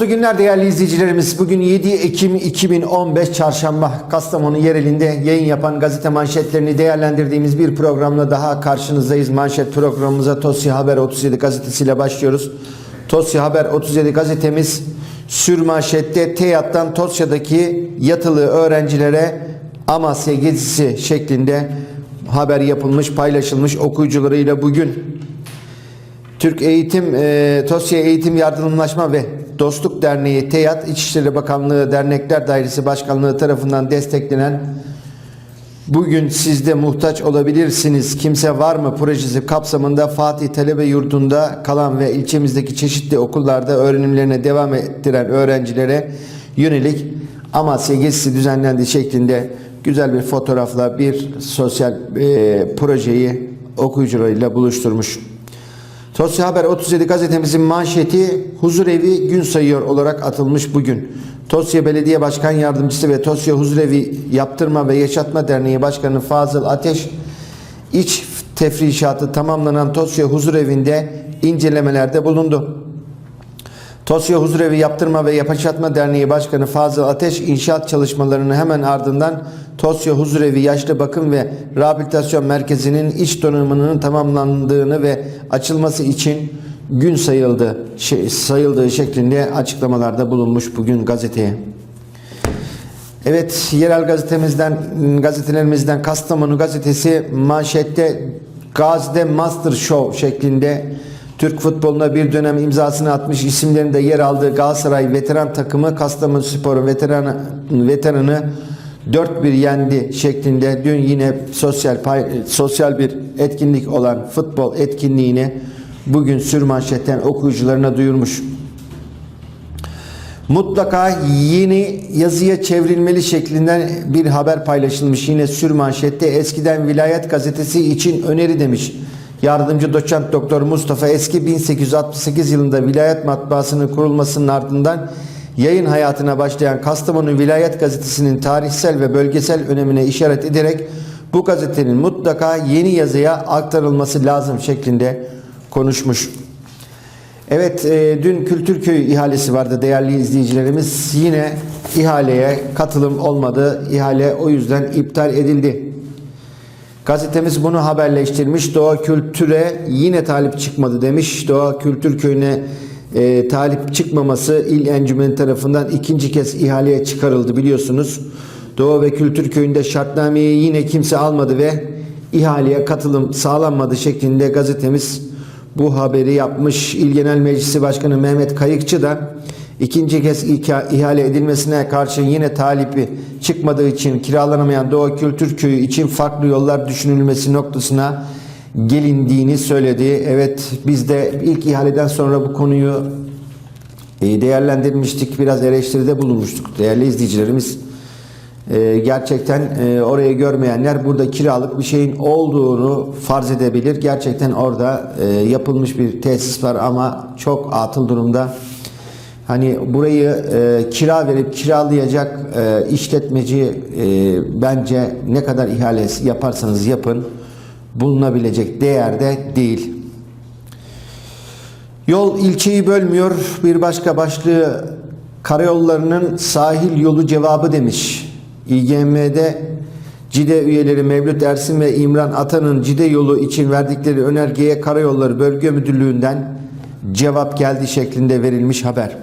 Mutlu günler değerli izleyicilerimiz. Bugün 7 Ekim 2015 Çarşamba Kastamonu yerelinde yayın yapan gazete manşetlerini değerlendirdiğimiz bir programla daha karşınızdayız. Manşet programımıza Tosya Haber 37 gazetesiyle başlıyoruz. Tosya Haber 37 gazetemiz sürmanşette TEYAT'tan Tosya'daki yatılı öğrencilere Amasya gezisi şeklinde haber yapılmış, paylaşılmış okuyucularıyla bugün Türk Eğitim, e, Tosya Eğitim Yardımlaşma ve Dostluk Derneği TEYAT, İçişleri Bakanlığı Dernekler Dairesi Başkanlığı tarafından desteklenen Bugün sizde muhtaç olabilirsiniz. Kimse var mı projesi kapsamında Fatih Talebe Yurdu'nda kalan ve ilçemizdeki çeşitli okullarda öğrenimlerine devam ettiren öğrencilere yönelik Amasya gezisi düzenlendiği şeklinde güzel bir fotoğrafla bir sosyal e, projeyi okuyucularıyla buluşturmuş. Tosya Haber 37 gazetemizin manşeti huzurevi gün sayıyor olarak atılmış bugün. Tosya Belediye Başkan Yardımcısı ve Tosya Huzurevi Yaptırma ve Yaşatma Derneği Başkanı Fazıl Ateş iç tefrişatı tamamlanan Tosya Huzurevi'nde incelemelerde bulundu. Tosya Huzurevi Yaptırma ve Yaşatma Derneği Başkanı Fazıl Ateş inşaat çalışmalarını hemen ardından Tosya Huzurevi Yaşlı Bakım ve Rehabilitasyon Merkezi'nin iç donanımının tamamlandığını ve açılması için gün sayıldı şey, sayıldığı şeklinde açıklamalarda bulunmuş bugün gazeteye. Evet, yerel gazetemizden, gazetelerimizden Kastamonu gazetesi manşette Gazi'de Master Show şeklinde Türk futboluna bir dönem imzasını atmış isimlerin de yer aldığı Galatasaray veteran takımı Kastamonu Spor'un veteranı, veteranı 4-1 yendi şeklinde dün yine sosyal pay, sosyal bir etkinlik olan futbol etkinliğini bugün sürmanşetten okuyucularına duyurmuş. Mutlaka yeni yazıya çevrilmeli şeklinden bir haber paylaşılmış. Yine sürmanşette eskiden Vilayet Gazetesi için öneri demiş. Yardımcı doçent doktor Mustafa Eski 1868 yılında Vilayet Matbaası'nın kurulmasının ardından yayın hayatına başlayan Kastamonu Vilayet Gazetesi'nin tarihsel ve bölgesel önemine işaret ederek bu gazetenin mutlaka yeni yazıya aktarılması lazım şeklinde konuşmuş. Evet, e, dün Kültürköy ihalesi vardı değerli izleyicilerimiz. Yine ihaleye katılım olmadı. İhale o yüzden iptal edildi. Gazetemiz bunu haberleştirmiş. Doğa Kültür'e yine talip çıkmadı demiş. Doğa Kültür Köyü'ne e, talip çıkmaması İl Encümeni tarafından ikinci kez ihaleye çıkarıldı biliyorsunuz. Doğa ve Kültür Köyü'nde şartnameyi yine kimse almadı ve ihaleye katılım sağlanmadı şeklinde gazetemiz bu haberi yapmış. İl Genel Meclisi Başkanı Mehmet Kayıkçı da ikinci kez ihale edilmesine karşın yine talipi çıkmadığı için kiralanamayan Doğa Kültür Köyü için farklı yollar düşünülmesi noktasına gelindiğini söyledi. Evet biz de ilk ihaleden sonra bu konuyu e, değerlendirmiştik. Biraz eleştiride bulunmuştuk değerli izleyicilerimiz. E, gerçekten e, orayı görmeyenler burada kiralık bir şeyin olduğunu farz edebilir. Gerçekten orada yapılmış bir tesis var ama çok atıl durumda. Hani burayı e, kira verip kiralayacak e, işletmeci e, bence ne kadar ihalesi yaparsanız yapın bulunabilecek değerde değil. Yol ilçeyi bölmüyor. Bir başka başlığı karayollarının sahil yolu cevabı demiş. İGM'de CİDE üyeleri Mevlüt Ersin ve İmran Atan'ın CİDE yolu için verdikleri önergeye Karayolları Bölge Müdürlüğü'nden cevap geldi şeklinde verilmiş haber.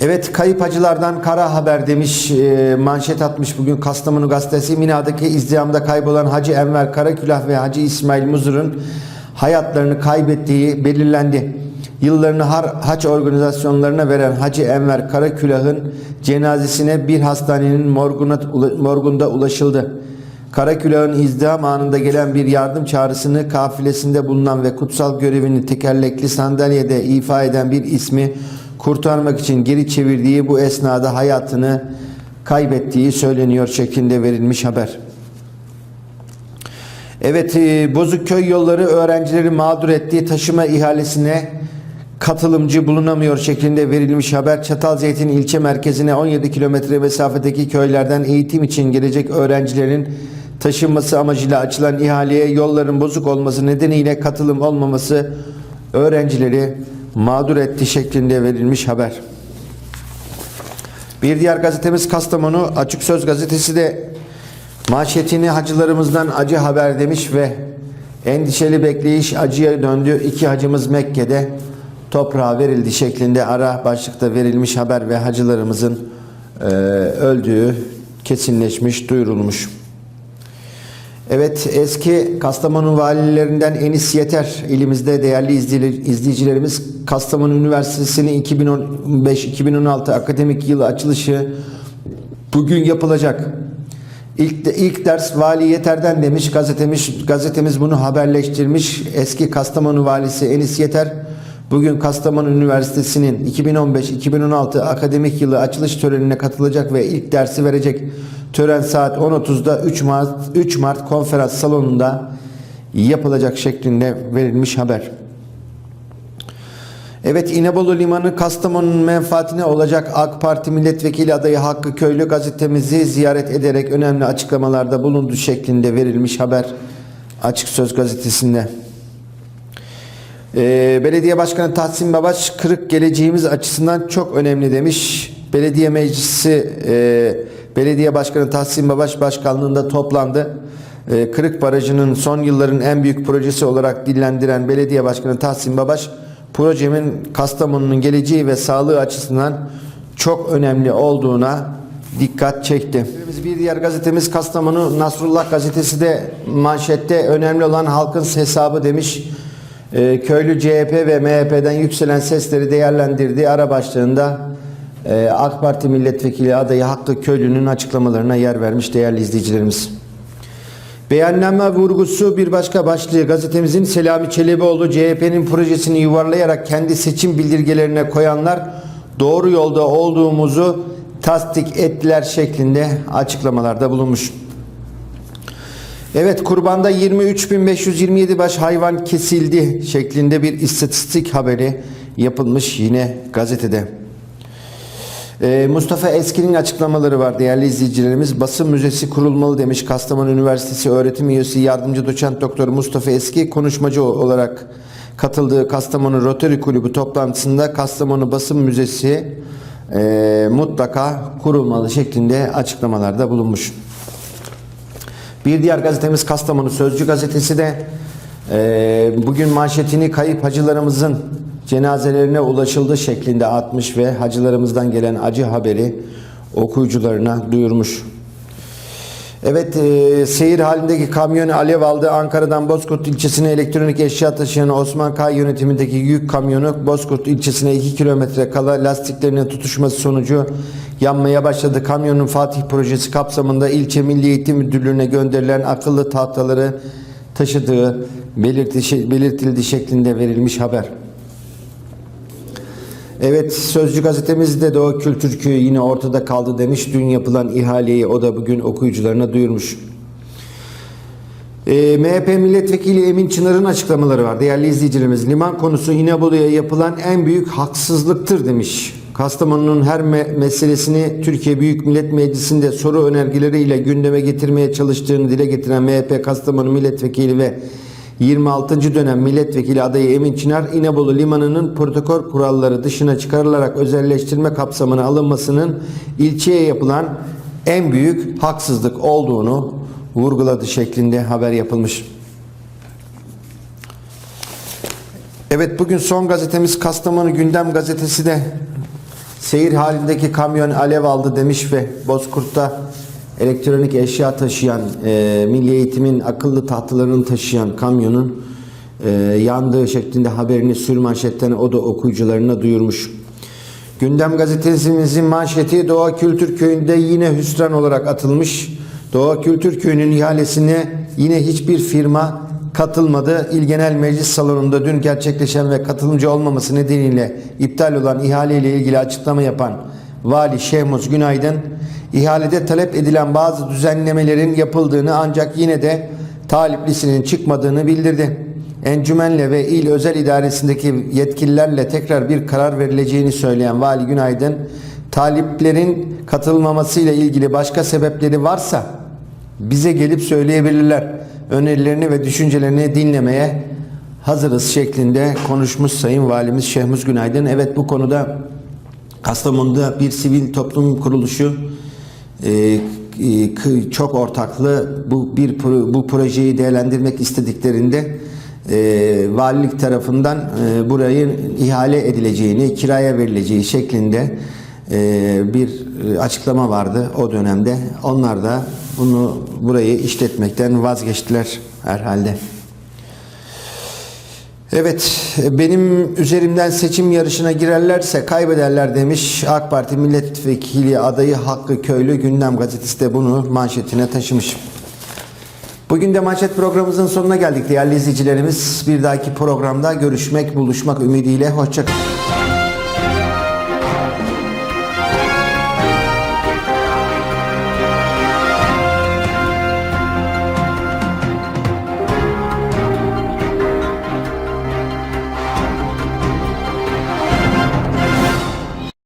Evet kayıp hacılardan kara haber demiş e, manşet atmış bugün Kastamonu gazetesi Mina'daki izdihamda kaybolan Hacı Enver Karakülah ve Hacı İsmail Muzur'un hayatlarını kaybettiği belirlendi. Yıllarını har, haç organizasyonlarına veren Hacı Enver Karakülah'ın cenazesine bir hastanenin morguna, morgunda ulaşıldı. Karakülah'ın izdiham anında gelen bir yardım çağrısını kafilesinde bulunan ve kutsal görevini tekerlekli sandalyede ifa eden bir ismi kurtarmak için geri çevirdiği bu esnada hayatını kaybettiği söyleniyor şeklinde verilmiş haber. Evet, e, Bozukköy yolları öğrencileri mağdur ettiği taşıma ihalesine katılımcı bulunamıyor şeklinde verilmiş haber. Çatalzeytin ilçe merkezine 17 kilometre mesafedeki köylerden eğitim için gelecek öğrencilerin taşınması amacıyla açılan ihaleye yolların bozuk olması nedeniyle katılım olmaması öğrencileri mağdur etti şeklinde verilmiş haber. Bir diğer gazetemiz Kastamonu Açık Söz gazetesi de manşetini hacılarımızdan acı haber demiş ve endişeli bekleyiş acıya döndü. İki hacımız Mekke'de toprağa verildi şeklinde ara başlıkta verilmiş haber ve hacılarımızın e, öldüğü kesinleşmiş, duyurulmuş. Evet eski Kastamonu valilerinden Enis Yeter ilimizde değerli izleyici- izleyicilerimiz Kastamonu Üniversitesi'nin 2015-2016 akademik yılı açılışı bugün yapılacak. İlk, ilk ders Vali Yeter'den demiş gazetemiz, gazetemiz bunu haberleştirmiş. Eski Kastamonu valisi Enis Yeter bugün Kastamonu Üniversitesi'nin 2015-2016 akademik yılı açılış törenine katılacak ve ilk dersi verecek. Tören saat 10.30'da 3 Mart, 3 Mart konferans salonunda yapılacak şeklinde verilmiş haber. Evet İnebolu Limanı Kastamonu'nun menfaatine olacak AK Parti milletvekili adayı Hakkı Köylü gazetemizi ziyaret ederek önemli açıklamalarda bulundu şeklinde verilmiş haber Açık Söz gazetesinde. Ee, Belediye Başkanı Tahsin Babaş kırık geleceğimiz açısından çok önemli demiş. Belediye Meclisi e, Belediye Başkanı Tahsin Babaş başkanlığında toplandı. E, Kırık Barajı'nın son yılların en büyük projesi olarak dillendiren Belediye Başkanı Tahsin Babaş projemin Kastamonu'nun geleceği ve sağlığı açısından çok önemli olduğuna dikkat çekti. Bir diğer gazetemiz Kastamonu Nasrullah gazetesi de manşette önemli olan halkın hesabı demiş. Ee, köylü CHP ve MHP'den yükselen sesleri değerlendirdiği ara başlığında e, AK Parti milletvekili adayı Hakkı Köylü'nün açıklamalarına yer vermiş değerli izleyicilerimiz. Beyanname vurgusu bir başka başlığı gazetemizin Selami Çelebioğlu CHP'nin projesini yuvarlayarak kendi seçim bildirgelerine koyanlar doğru yolda olduğumuzu tasdik ettiler şeklinde açıklamalarda bulunmuş. Evet kurbanda 23.527 baş hayvan kesildi şeklinde bir istatistik haberi yapılmış yine gazetede. Ee, Mustafa Eski'nin açıklamaları var değerli izleyicilerimiz. Basın müzesi kurulmalı demiş Kastamonu Üniversitesi öğretim üyesi yardımcı doçent doktor Mustafa Eski konuşmacı olarak katıldığı Kastamonu Rotary Kulübü toplantısında Kastamonu Basın Müzesi e, mutlaka kurulmalı şeklinde açıklamalarda bulunmuş. Bir diğer gazetemiz Kastamonu Sözcü gazetesi de e, bugün manşetini kayıp hacılarımızın cenazelerine ulaşıldı şeklinde atmış ve hacılarımızdan gelen acı haberi okuyucularına duyurmuş. Evet, e, seyir halindeki kamyon alev aldı. Ankara'dan Bozkurt ilçesine elektronik eşya taşıyan Osman Kay yönetimindeki yük kamyonu Bozkurt ilçesine 2 kilometre kala lastiklerinin tutuşması sonucu yanmaya başladı. Kamyonun Fatih projesi kapsamında ilçe Milli Eğitim Müdürlüğü'ne gönderilen akıllı tahtaları taşıdığı belirti, belirtildi şeklinde verilmiş haber. Evet Sözcü gazetemizde de o kültür köyü yine ortada kaldı demiş. Dün yapılan ihaleyi o da bugün okuyucularına duyurmuş. E, MHP milletvekili Emin Çınar'ın açıklamaları var. Değerli izleyicilerimiz liman konusu İnebolu'ya yapılan en büyük haksızlıktır demiş. Kastamonu'nun her me- meselesini Türkiye Büyük Millet Meclisi'nde soru önergeleriyle gündeme getirmeye çalıştığını dile getiren MHP Kastamonu milletvekili ve 26. dönem milletvekili adayı Emin Çınar, İnebolu Limanı'nın protokol kuralları dışına çıkarılarak özelleştirme kapsamına alınmasının ilçeye yapılan en büyük haksızlık olduğunu vurguladı şeklinde haber yapılmış. Evet bugün son gazetemiz Kastamonu Gündem Gazetesi de seyir halindeki kamyon alev aldı demiş ve Bozkurt'ta elektronik eşya taşıyan e, Milli Eğitim'in akıllı tahtalarını taşıyan kamyonun e, yandığı şeklinde haberini sürmanşetten o da okuyucularına duyurmuş. Gündem gazetemizin manşeti Doğa Kültür Köyü'nde yine hüsran olarak atılmış. Doğa Kültür Köyü'nün ihalesine yine hiçbir firma katılmadı. İl Genel Meclis Salonu'nda dün gerçekleşen ve katılımcı olmaması nedeniyle iptal olan ihaleyle ilgili açıklama yapan Vali Şehmuz Günaydın, ihalede talep edilen bazı düzenlemelerin yapıldığını ancak yine de taliplisinin çıkmadığını bildirdi. Encümenle ve il özel idaresindeki yetkililerle tekrar bir karar verileceğini söyleyen Vali Günaydın, taliplerin katılmamasıyla ilgili başka sebepleri varsa bize gelip söyleyebilirler. Önerilerini ve düşüncelerini dinlemeye hazırız şeklinde konuşmuş Sayın Valimiz Şehmuz Günaydın. Evet bu konuda Kastamonu'da bir sivil toplum kuruluşu çok ortaklı bu bir bu projeyi değerlendirmek istediklerinde e, valilik tarafından e, burayı ihale edileceğini, kiraya verileceği şeklinde e, bir e, açıklama vardı o dönemde. Onlar da bunu burayı işletmekten vazgeçtiler herhalde. Evet, benim üzerimden seçim yarışına girerlerse kaybederler demiş AK Parti milletvekili adayı Hakkı Köylü Gündem Gazetesi de bunu manşetine taşımış. Bugün de manşet programımızın sonuna geldik değerli izleyicilerimiz. Bir dahaki programda görüşmek, buluşmak ümidiyle. Hoşçakalın.